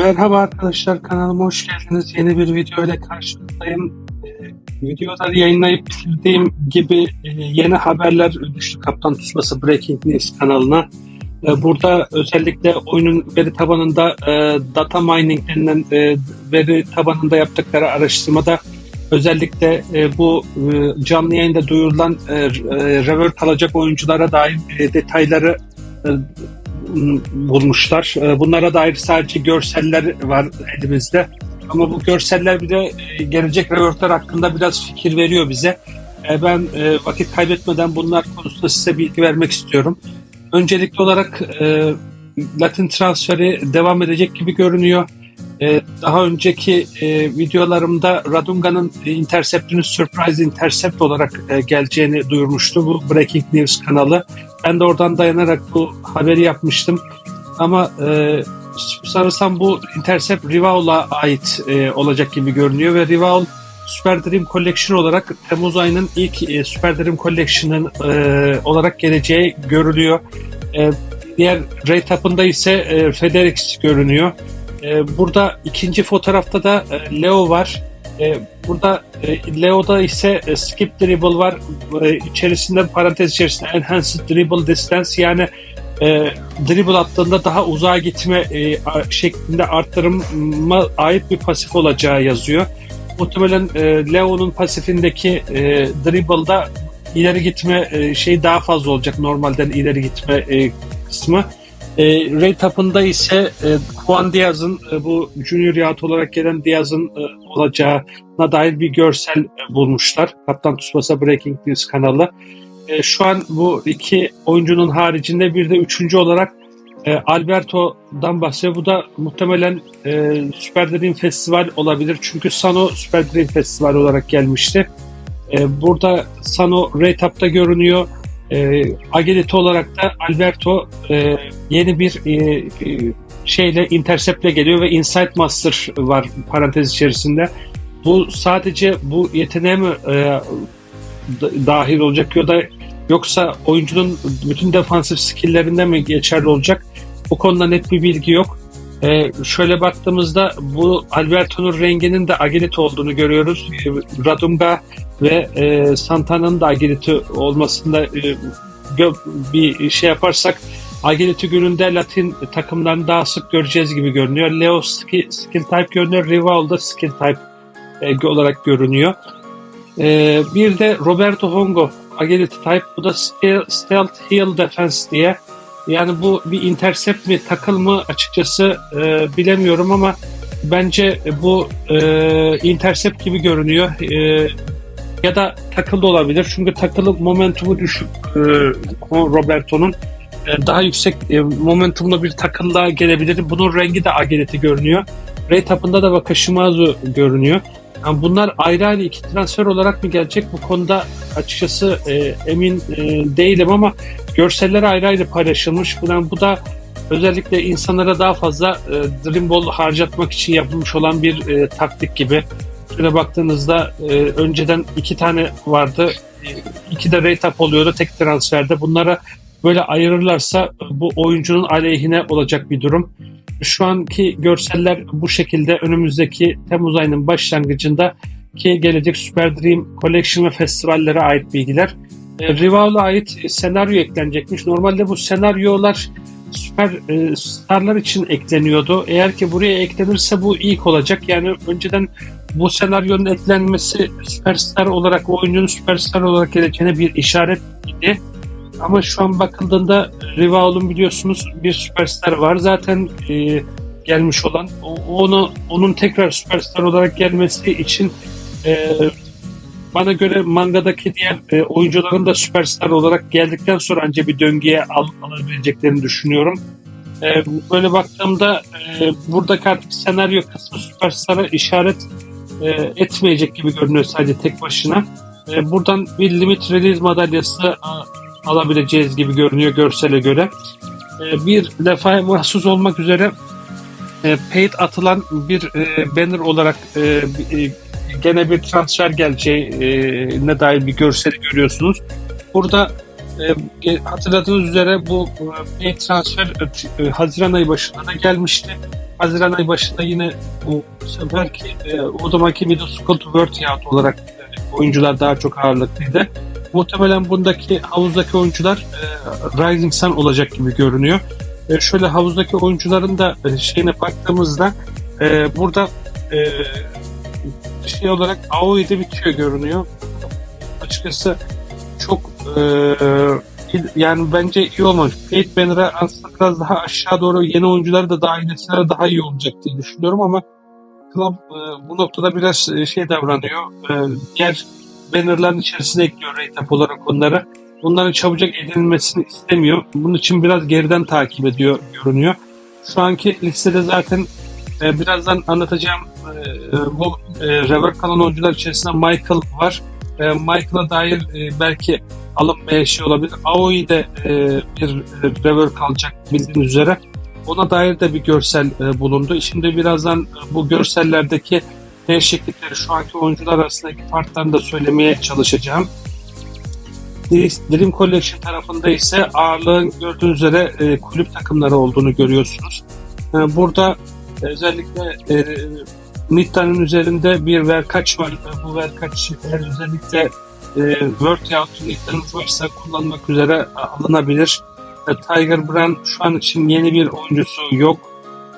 Merhaba arkadaşlar kanalıma hoş geldiniz. Yeni bir video ile karşınızdayım. Ee, videoları yayınlayıp bitirdiğim gibi e, yeni haberler düştü Kaptan Tsubasa Breaking News kanalına. Ee, burada özellikle oyunun veri tabanında e, data mining denilen e, veri tabanında yaptıkları araştırmada özellikle e, bu e, canlı yayında duyurulan e, e, revert alacak oyunculara dair e, detayları e, bulmuşlar. E, Bunlara dair sadece görseller var elimizde. Ama bu görseller bile e, gelecek revertler hakkında biraz fikir veriyor bize. E, Ben e, vakit kaybetmeden bunlar konusunda size bilgi vermek istiyorum. Öncelikli olarak e, Latin transferi devam edecek gibi görünüyor. E, Daha önceki videolarımda Radunga'nın Intercept'inin Surprise Intercept olarak geleceğini duyurmuştu bu Breaking News kanalı. Ben de oradan dayanarak bu haberi yapmıştım. Ama e, sanırsam bu Intercept Rivaul'a ait e, olacak gibi görünüyor ve Rivaul Super Dream Collection olarak Temmuz ayının ilk e, Super Dream Collection'ın e, olarak geleceği görülüyor. E, diğer rate up'ında ise e, FedEx görünüyor. E, burada ikinci fotoğrafta da e, Leo var. E, burada e, Leo'da ise e, Skip Dribble var. E, içerisinde parantez içerisinde Enhanced Dribble Distance yani dribble attığında daha uzağa gitme şeklinde arttırıma ait bir pasif olacağı yazıyor. Muhtemelen Leo'nun pasifindeki dribble'da ileri gitme şey daha fazla olacak normalden ileri gitme e, kısmı. E, Ray Tap'ında ise e, Juan Diaz'ın e, bu Junior Yacht olarak gelen Diaz'ın e, olacağına dair bir görsel e, bulmuşlar. Kaptan Tsubasa Breaking News kanalı. E, şu an bu iki oyuncunun haricinde bir de üçüncü olarak e, Alberto'dan bahsediyor. Bu da muhtemelen e, Super Dream Festival olabilir. Çünkü Sano Super Dream Festival olarak gelmişti. E, burada Sano Retap'ta görünüyor. E, Agility olarak da Alberto e, yeni bir e, e, şeyle Intercept'le geliyor ve Insight Master var parantez içerisinde. Bu sadece bu yeteneğe mi e, da- dahil olacak ya da yoksa oyuncunun bütün defansif skill'lerinde mi geçerli olacak? Bu konuda net bir bilgi yok. Ee, şöyle baktığımızda bu Alberto'nun renginin de agility olduğunu görüyoruz. Ee, Radunga ve e, Santana'nın da agility olmasında e, bir şey yaparsak agility gününde Latin takımlarını daha sık göreceğiz gibi görünüyor. Leo skill, type görünüyor. Rival da skill type e, olarak görünüyor. Ee, bir de Roberto Hongo Agility Type. Bu da Ste- Stealth Heal Defense diye. Yani bu bir intercept mi takıl mı açıkçası e, bilemiyorum ama bence bu e, intercept gibi görünüyor. E, ya da takıl da olabilir. Çünkü takılı momentumu düşük e, Roberto'nun. E, daha yüksek e, momentumlu bir takıl daha gelebilir. Bunun rengi de agility görünüyor. Ray Tap'ında da Wakashimazu görünüyor. Yani bunlar ayrı ayrı iki transfer olarak mı gelecek bu konuda açıkçası e, emin e, değilim ama görseller ayrı ayrı paylaşılmış. Yani bu da özellikle insanlara daha fazla e, Dream harcatmak için yapılmış olan bir e, taktik gibi. Şöyle baktığınızda e, önceden iki tane vardı. E, iki de rate up oluyordu tek transferde. Bunlara böyle ayırırlarsa bu oyuncunun aleyhine olacak bir durum. Şu anki görseller bu şekilde önümüzdeki Temmuz ayının başlangıcında ki gelecek Super Dream Collection ve festivallere ait bilgiler. E, Rival'a ait senaryo eklenecekmiş. Normalde bu senaryolar süper e, starlar için ekleniyordu. Eğer ki buraya eklenirse bu ilk olacak. Yani önceden bu senaryonun eklenmesi süperstar olarak oyuncunun süperstar olarak geleceğine bir işaret idi. Ama şu an bakıldığında Rival'ın biliyorsunuz bir süperstar var. Zaten e, gelmiş olan O- onu onun tekrar süperstar olarak gelmesi için e, bana göre mangadaki diğer e, oyuncuların da süperstar olarak geldikten sonra anca bir döngüye al, alabileceklerini düşünüyorum. E, böyle baktığımda e, buradaki artık senaryo kısmı süperstara işaret e, etmeyecek gibi görünüyor sadece tek başına. E, buradan bir limit release madalyası alabileceğiz gibi görünüyor görsele göre. E, bir defaya mahsus olmak üzere e, paid atılan bir e, banner olarak e, e, gene bir transfer geleceğine dair bir görseli görüyorsunuz. Burada hatırladığınız üzere bu e, transfer Haziran ayı başında da gelmişti. Haziran ayı başında yine bu seferki e, Udumaki Middle School to World Youth olarak oyuncular daha çok ağırlıklıydı. Muhtemelen bundaki havuzdaki oyuncular e, Rising Sun olacak gibi görünüyor. E, şöyle havuzdaki oyuncuların da e, şeyine baktığımızda e, burada e, şey olarak Aoi'de bitiyor görünüyor. Açıkçası çok e, yani bence iyi olmamış. Fate Banner'a aslında biraz daha aşağı doğru yeni oyuncuları da dahil etseler daha iyi olacak diye düşünüyorum ama Club e, bu noktada biraz e, şey davranıyor. E, diğer bannerların içerisine ekliyor rate olarak onları. Bunların çabucak edinilmesini istemiyor. Bunun için biraz geriden takip ediyor görünüyor. Şu anki listede zaten e, birazdan anlatacağım e, bu e, rever kalan oyuncular içerisinde Michael var. E, Michael'a dair e, belki alınmaya şey olabilir. Aoi de e, bir e, rever kalacak bildiğiniz üzere. Ona dair de bir görsel e, bulundu. Şimdi birazdan e, bu görsellerdeki değişiklikleri şu anki oyuncular arasındaki farklarını da söylemeye çalışacağım. Dream Collection tarafında ise ağırlığın gördüğünüz üzere e, kulüp takımları olduğunu görüyorsunuz. E, burada özellikle e, Nitta'nın üzerinde bir verkaç var. E, bu verkaç eğer özellikle e, World Out Nitta'nız varsa kullanmak üzere alınabilir. E, Tiger Brand şu an için yeni bir oyuncusu yok.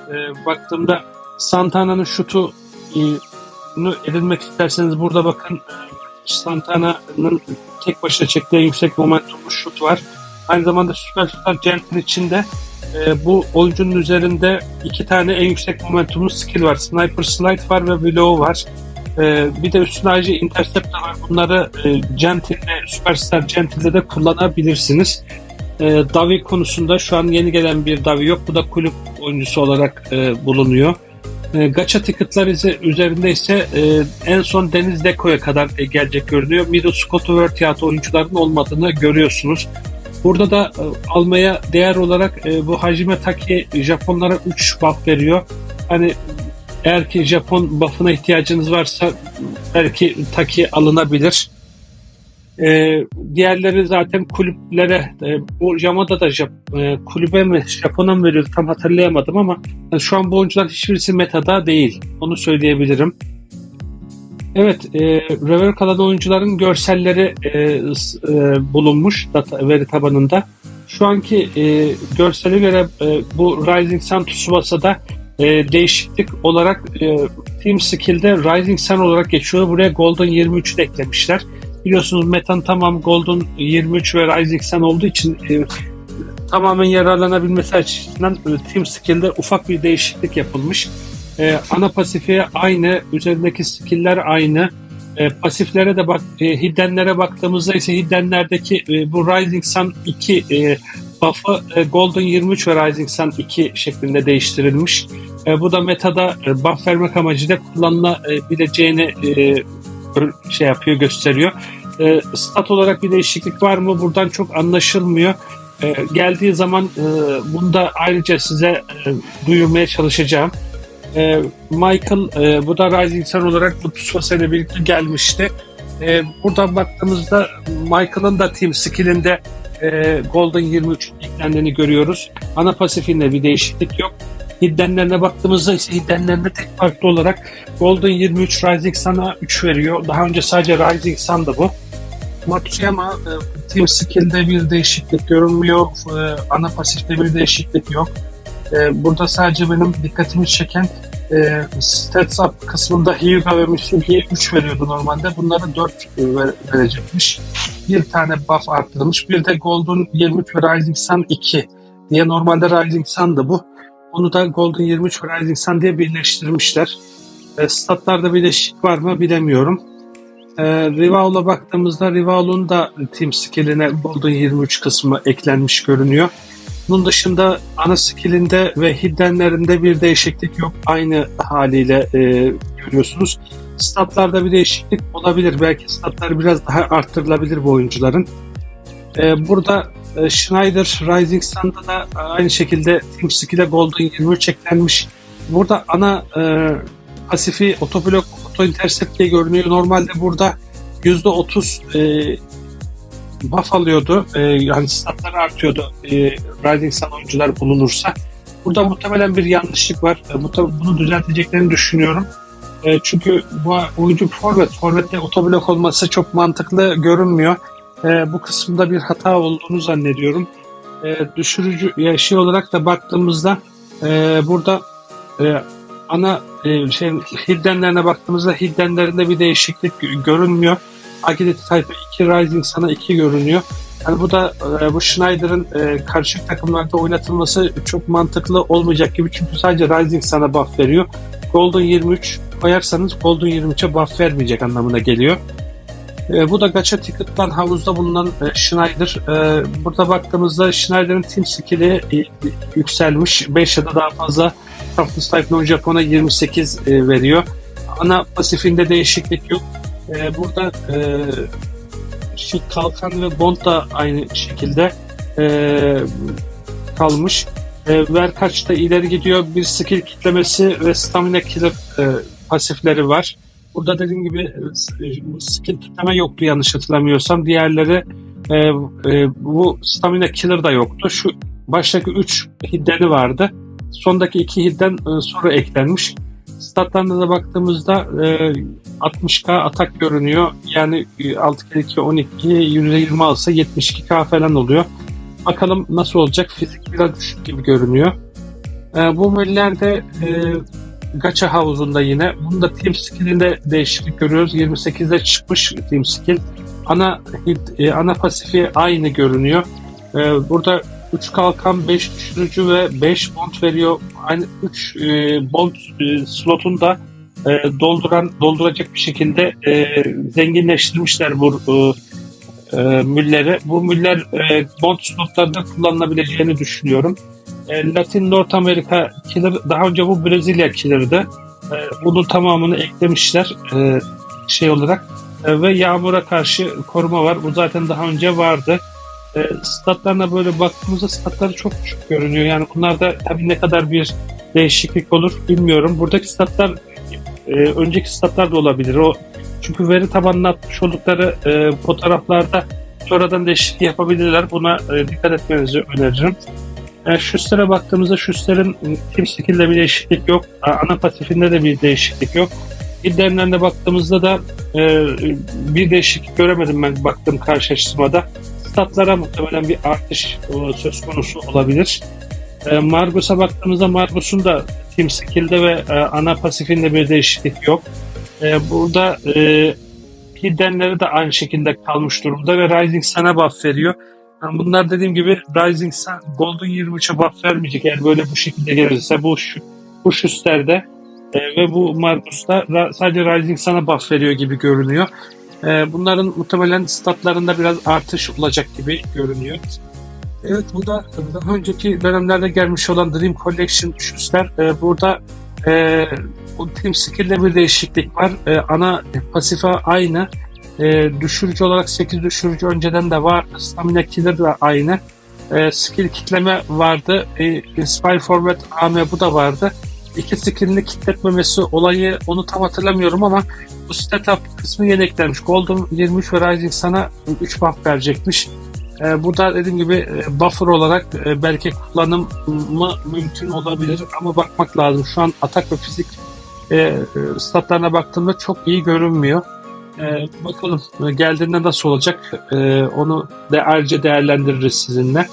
E, baktığımda Santana'nın şutu e, edinmek isterseniz burada bakın e, Santana'nın tek başına çektiği yüksek momentumlu şut var. Aynı zamanda Superstar Gentle içinde e, bu oyuncunun üzerinde iki tane en yüksek momentumlu skill var. Sniper Slide var ve Willow var. E, bir de üstüne ayrıca Intercept var. Bunları e, Gentle'de, Superstar Gentle'de de kullanabilirsiniz. E, Davi konusunda şu an yeni gelen bir Davi yok. Bu da kulüp oyuncusu olarak e, bulunuyor. E, gacha ticketlar üzerinde ise e, en son Deniz Deko'ya kadar e, gelecek görünüyor. Middle Scott World oyuncularının olmadığını görüyorsunuz. Burada da e, almaya değer olarak bu Hajime Taki Japonlara 3 buff veriyor. Hani eğer ki Japon buff'ına ihtiyacınız varsa belki Taki alınabilir. E, diğerleri zaten kulüplere, e, bu Yamada da e, kulübe mi Japon'a mı veriyordu tam hatırlayamadım ama yani şu an bu oyuncular hiçbirisi metada değil. Onu söyleyebilirim. Evet, e, Rever kalan oyuncuların görselleri e, e, bulunmuş data, veri tabanında. Şu anki e, görsele göre e, bu Rising Sun Tsubasa'da e, değişiklik olarak e, Team Skill'de Rising Sun olarak geçiyor. Buraya Golden 23 de eklemişler. Biliyorsunuz Metan tamam Golden 23 ve Sun olduğu için e, tamamen yararlanabilmesi açısından e, Team Skill'de ufak bir değişiklik yapılmış. E, ana pasifiye aynı, üzerindeki skill'ler aynı. E, pasiflere de bak, e, hiddenlere baktığımızda ise hiddenlerdeki e, bu Rising Sun 2 e, buff'ı e, Golden 23 ve Rising Sun 2 şeklinde değiştirilmiş. E, bu da metada e, buff vermek amacıyla kullanılabileceğini e, şey yapıyor, gösteriyor. E, stat olarak bir değişiklik var mı? Buradan çok anlaşılmıyor. E, geldiği zaman e, bunu da ayrıca size e, duyurmaya çalışacağım. E, Michael e, bu da Rising Sun olarak bu Tsubasa ile birlikte gelmişti. E, buradan baktığımızda Michael'ın da team skillinde e, Golden 23 eklendiğini görüyoruz. Ana pasifinde bir değişiklik yok. Hiddenlerine baktığımızda ise hiddenlerinde tek farklı olarak Golden 23 Rising Sun'a 3 veriyor. Daha önce sadece Rising Sun'dı bu. Matsuyama e, Team Skill'de bir değişiklik görünmüyor. E, ana pasifte bir değişiklik yok. E, burada sadece benim dikkatimi çeken e, Stats Up kısmında Hyuga ve Mitsubi'ye 3 veriyordu normalde. Bunlara 4 ver, verecekmiş. Bir tane buff arttırılmış. Bir de Golden 23 ve Rising Sun 2 diye normalde Rising Sun'dı bu. Onu da Golden 23 ve Rising Sun diye birleştirmişler. E, statlarda bir değişiklik var mı bilemiyorum. E, Rival'la baktığımızda Rival'un da Team Skill'ine Golden 23 kısmı eklenmiş görünüyor. Bunun dışında ana skillinde ve hiddenlerinde bir değişiklik yok. Aynı haliyle e, görüyorsunuz. Statlarda bir değişiklik olabilir. Belki statlar biraz daha arttırılabilir bu oyuncuların. E, burada e, Schneider Rising Sun'da da aynı şekilde Team Skill'e Golden 23 eklenmiş. Burada ana e, pasifi otoblok, auto intercept diye görünüyor. Normalde burada %30 e, buff alıyordu. E, yani statları artıyordu e, Rising Sun oyuncular bulunursa. Burada muhtemelen bir yanlışlık var. E, bunu düzelteceklerini düşünüyorum. E, çünkü bu oyuncu forvet. Forvette otoblok olması çok mantıklı görünmüyor. E, bu kısımda bir hata olduğunu zannediyorum. E, düşürücü ya şey olarak da baktığımızda e, burada e, ana e, şey hiddenlerine baktığımızda hiddenlerinde bir değişiklik gö- görünmüyor. Agility Type 2 Rising sana 2 görünüyor. Yani bu da e, bu Schneider'ın e, karışık takımlarda oynatılması çok mantıklı olmayacak gibi. Çünkü sadece Rising sana buff veriyor. Golden 23 koyarsanız Golden 23'e buff vermeyecek anlamına geliyor. E, bu da Gacha Ticket'tan havuzda bulunan e, Schneider. E, burada baktığımızda Schneider'ın team skill'i e, yükselmiş. 5 ya da daha fazla Non Japon'a 28 e, veriyor. Ana pasifinde değişiklik yok. E, burada e, şu kalkan ve bond da aynı şekilde e, kalmış. E, Verkaç da ileri gidiyor. Bir skill kitlemesi ve stamina killer e, pasifleri var. Burada dediğim gibi e, skill kitleme yoktu yanlış hatırlamıyorsam. Diğerleri e, e, bu stamina killer da yoktu. Şu baştaki 3 hiddeni vardı. Sondaki 2 hidden e, sonra eklenmiş. Statlarına da baktığımızda e, 60k atak görünüyor. Yani e, 6 kere 2 12 %20 alsa 72k falan oluyor. Bakalım nasıl olacak. Fizik biraz düşük gibi görünüyor. E, bu müllerde e, Gacha havuzunda yine. Bunda team skill'inde değişiklik görüyoruz. 28'de çıkmış team skill. Ana e, ana pasifi aynı görünüyor. E, burada 3 kalkan, 5 düşürücü ve 5 bond veriyor. Aynı 3 e, bond e, slotunu da e, dolduran dolduracak bir şekilde e, zenginleştirmişler bu e, e, mülleri. Bu müller e, bond slotlarda kullanılabileceğini düşünüyorum. E, Latin North Amerika killer daha önce bu Brezilya killer'dı. E, bunun tamamını eklemişler e, şey olarak E, ve yağmura karşı koruma var. Bu zaten daha önce vardı. E, statlarına böyle baktığımızda statları çok küçük görünüyor. Yani bunlarda tabii ne kadar bir değişiklik olur bilmiyorum. Buradaki statlar e, önceki statlar da olabilir. O çünkü veri tabanına atmış oldukları e, fotoğraflarda sonradan değişiklik yapabilirler. Buna e, dikkat etmenizi öneririm. Yani Schuster'e baktığımızda Schuster'in team skill'de bir değişiklik yok. Ana pasifinde de bir değişiklik yok. İddialarına baktığımızda da e, bir değişiklik göremedim ben baktığım karşılaştırmada. Statlara muhtemelen bir artış e, söz konusu olabilir. E, Margus'a baktığımızda Margus'un da team skill'de ve e, ana pasifinde bir değişiklik yok. E, burada e, hiddenleri de aynı şekilde kalmış durumda ve Rising sana buff veriyor. Yani bunlar dediğim gibi Rising Sun Golden 23'e buff vermeyecek. Yani böyle bu şekilde gelirse bu şu, bu Schuster'de e, ve bu Marcus'ta sadece Rising Sun'a buff veriyor gibi görünüyor. E, bunların muhtemelen statlarında biraz artış olacak gibi görünüyor. Evet bu da daha önceki dönemlerde gelmiş olan Dream Collection Schuster. E, burada e, bu team skill'de bir değişiklik var. E, ana pasife aynı. E, düşürücü olarak 8 düşürücü önceden de vardı. Stamina killer de aynı. E, skill kitleme vardı. E, Inspire Forward AM bu da vardı. İki skillini kitletmemesi olayı onu tam hatırlamıyorum ama bu setup kısmı yeni eklenmiş. Golden 23 ve Rising sana 3 buff verecekmiş. E, bu da dediğim gibi e, buffer olarak e, belki kullanımı mümkün olabilir ama bakmak lazım. Şu an atak ve fizik e, e, statlarına baktığımda çok iyi görünmüyor. E, bakalım e, geldiğinde nasıl olacak e, onu da ayrıca değerlendiririz sizinle.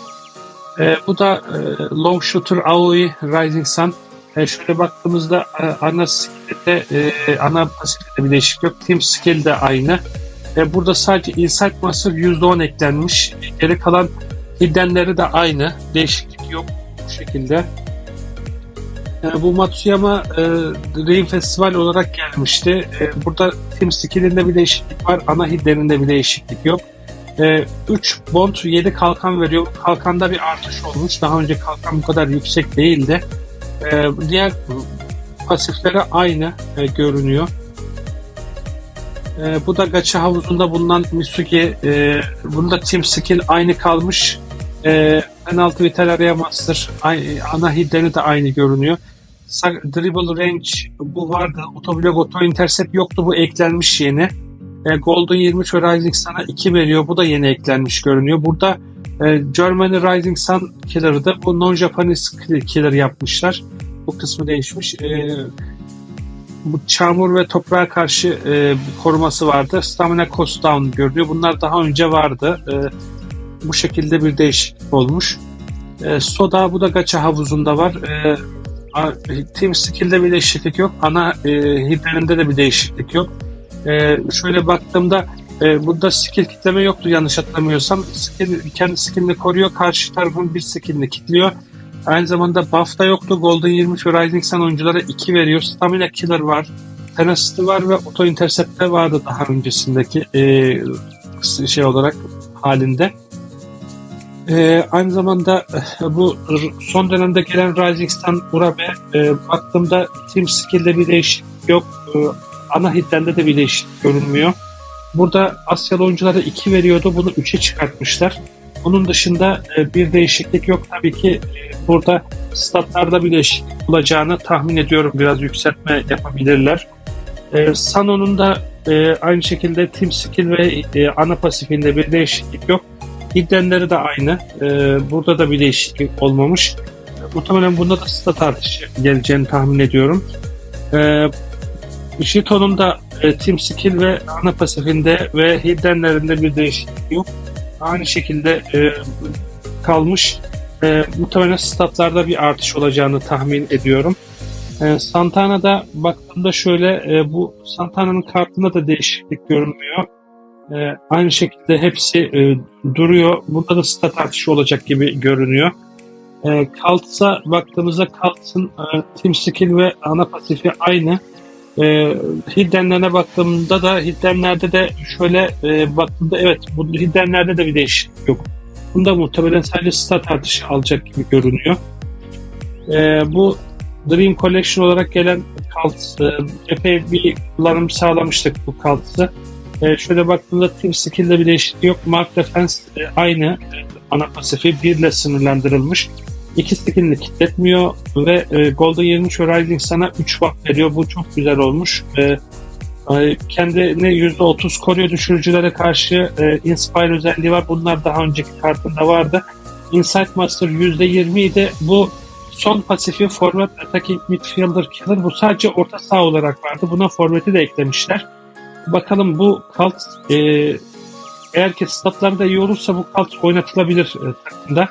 E, bu da e, Long Shooter Aoi Rising Sun. E, şöyle baktığımızda e, ana skill'de e, ana pasifte bir değişiklik yok. Team skill de aynı. E, burada sadece Insight Master %10 eklenmiş. Geri kalan hiddenleri de aynı. Değişiklik yok bu şekilde. E, bu Matsuyama e, Dream Festival olarak gelmişti. E, burada Team Skill'inde bir değişiklik var. Ana hiddeninde bir değişiklik yok. 3 bond 7 kalkan veriyor. Kalkanda bir artış olmuş. Daha önce kalkan bu kadar yüksek değildi. E, diğer pasiflere aynı e, görünüyor. E, bu da gacha havuzunda bulunan Misugi. E, bunda Team Skill aynı kalmış. E, penaltı vital araya master. Aynı, ana hiddeni de aynı görünüyor. Dribble range bu vardı. Otoblog auto intercept yoktu. Bu eklenmiş yeni. E, Golden 23 ve Rising sana 2 veriyor. Bu da yeni eklenmiş görünüyor. Burada E, Germany Rising Sun Killer'dı. Bu non-Japanese Killer yapmışlar. Bu kısmı değişmiş. E, bu çamur ve toprağa karşı e, koruması vardı. Stamina Cost Down görünüyor. Bunlar daha önce vardı. E, bu şekilde bir değişiklik olmuş. E, soda bu da gacha havuzunda var. E, Team Skill'de bir değişiklik yok. Ana e, hiddeninde de bir değişiklik yok. E, şöyle baktığımda e, burada skill kitleme yoktu yanlış hatırlamıyorsam. Skill, kendi skillini koruyor. Karşı tarafın bir skillini kilitliyor. Aynı zamanda buff da yoktu. Golden 23 ve Rising Sun oyunculara 2 veriyor. Stamina Killer var. Tenacity var ve Auto Intercept de vardı daha öncesindeki e, şey olarak halinde. E, aynı zamanda e, bu son dönemde gelen Rising Urabe e, baktığımda Team Skill'de bir değişiklik yok. E, ana hitlerde de bir değişiklik görünmüyor. Burada Asyalı oyunculara 2 veriyordu. Bunu 3'e çıkartmışlar. Bunun dışında e, bir değişiklik yok. Tabii ki e, burada statlarda bir değişiklik olacağını tahmin ediyorum. Biraz yükseltme yapabilirler. E, Sano'nun da e, aynı şekilde Team Skill ve e, ana pasifinde bir değişiklik yok. Hiddenleri de aynı. E, burada da bir değişiklik olmamış. Muhtemelen bunda da stat artışı geleceğini tahmin ediyorum. E, Jito'nun da e, Team Skill ve ana pasifinde ve hiddenlerinde bir değişiklik yok. Aynı şekilde e, kalmış. E, muhtemelen statlarda bir artış olacağını tahmin ediyorum. E, Santana'da baktığımda şöyle e, bu Santana'nın kartında da değişiklik görünmüyor. E, aynı şekilde hepsi e, duruyor. Burada da stat artışı olacak gibi görünüyor. E, Kalt'a baktığımızda Kalt'ın e, Team Skill ve ana pasifi aynı. E, hiddenlerine baktığımda da hiddenlerde de şöyle e, baktığımda evet bu hiddenlerde de bir değişiklik yok. Bunda muhtemelen sadece stat artışı alacak gibi görünüyor. E, bu Dream Collection olarak gelen kalt e, epey bir kullanım sağlamıştık bu kaltı. E, şöyle baktığımda Team Skill'de bir değişiklik yok. Mark Defense e, aynı ana pasifi birle sınırlandırılmış. İki skillini kilitletmiyor ve e, Golden 23 ve Rising sana 3 buff veriyor. Bu çok güzel olmuş. E, e, kendini %30 koruyor düşürücülere karşı e, Inspire özelliği var. Bunlar daha önceki kartında vardı. Insight Master %20 idi. Bu son pasifi Forward Attacking Midfielder Killer. Bu sadece orta saha olarak vardı. Buna forveti de eklemişler. Bakalım bu kalt e, eğer ki statları da iyi olursa bu kalt oynatılabilir e, takımda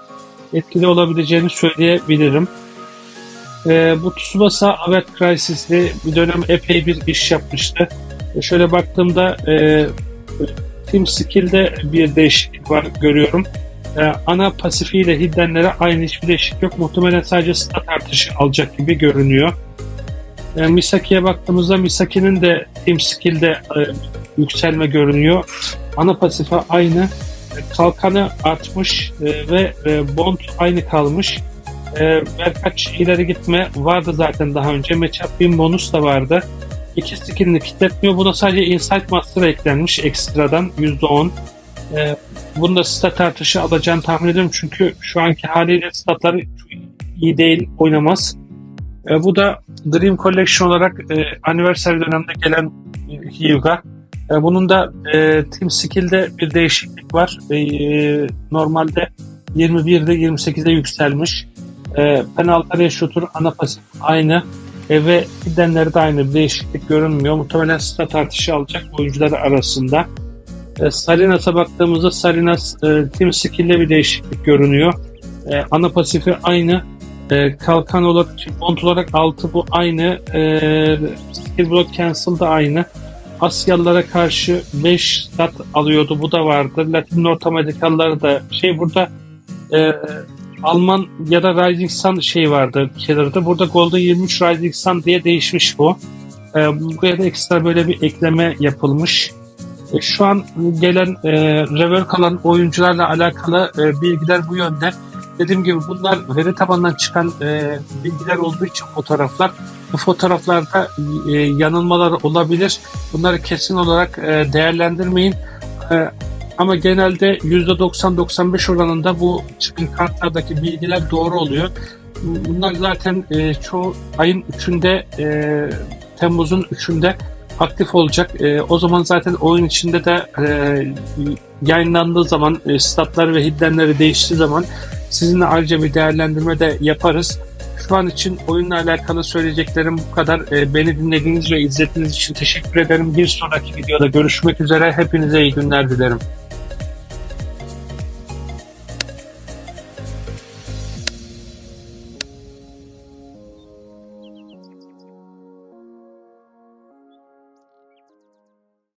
etkili olabileceğini söyleyebilirim. Ee, bu Tsubasa Avert Crisis'li bir dönem epey bir iş yapmıştı. E, şöyle baktığımda e, Team Skill'de bir değişiklik var görüyorum. E, ana pasifiyle hiddenlere aynı hiçbir değişiklik yok. Muhtemelen sadece stat artışı alacak gibi görünüyor. E, Misaki'ye baktığımızda Misaki'nin de Team Skill'de e, yükselme görünüyor. Ana pasifi aynı kalkanı artmış e, ve e, bond aynı kalmış. E, birkaç ileri gitme vardı zaten daha önce. Matchup bin bonus da vardı. İki skillini kitletmiyor. Buna sadece Insight Master eklenmiş ekstradan %10. E, bunda stat artışı alacağını tahmin ediyorum. Çünkü şu anki haliyle statları iyi değil, oynamaz. E, bu da Dream Collection olarak e, Anniversary dönemde gelen Hyuga. E, Bunun da e, Team Skill'de bir değişiklik var. E, normalde 21'de 28'e yükselmiş. E, penaltı ratio'tur ana pasif aynı. E, ve gidenleri de aynı bir değişiklik görünmüyor. Muhtemelen stat artışı alacak oyuncular arasında. E, Salinas'a baktığımızda Salinas e, Team Skill'de bir değişiklik görünüyor. E, ana pasifi aynı. E, kalkan olarak, bond olarak 6 bu aynı. E, block cancel da aynı. Asyalılara karşı 5 stat alıyordu. Bu da vardı. Latin North Amerikalıları da şey burada e, Alman ya da Rising Sun şey vardı Killer'da. Burada Golden 23 Rising Sun diye değişmiş bu. E, buraya da ekstra böyle bir ekleme yapılmış. E, şu an gelen e, rework alan oyuncularla alakalı e, bilgiler bu yönde. Dediğim gibi bunlar veri tabanından çıkan e, bilgiler olduğu için fotoğraflar bu fotoğraflarda e, yanılmalar olabilir. Bunları kesin olarak e, değerlendirmeyin. E, ama genelde %90-95 oranında bu çıkın kartlardaki bilgiler doğru oluyor. Bunlar zaten e, çoğu ayın 3'ünde e, Temmuz'un 3'ünde aktif olacak. E, o zaman zaten oyun içinde de e, yayınlandığı zaman, e, statlar ve hiddenleri değiştiği zaman sizinle ayrıca bir değerlendirme de yaparız. Şu an için oyunla alakalı söyleyeceklerim bu kadar. E, beni dinlediğiniz ve izlediğiniz için teşekkür ederim. Bir sonraki videoda görüşmek üzere. Hepinize iyi günler dilerim.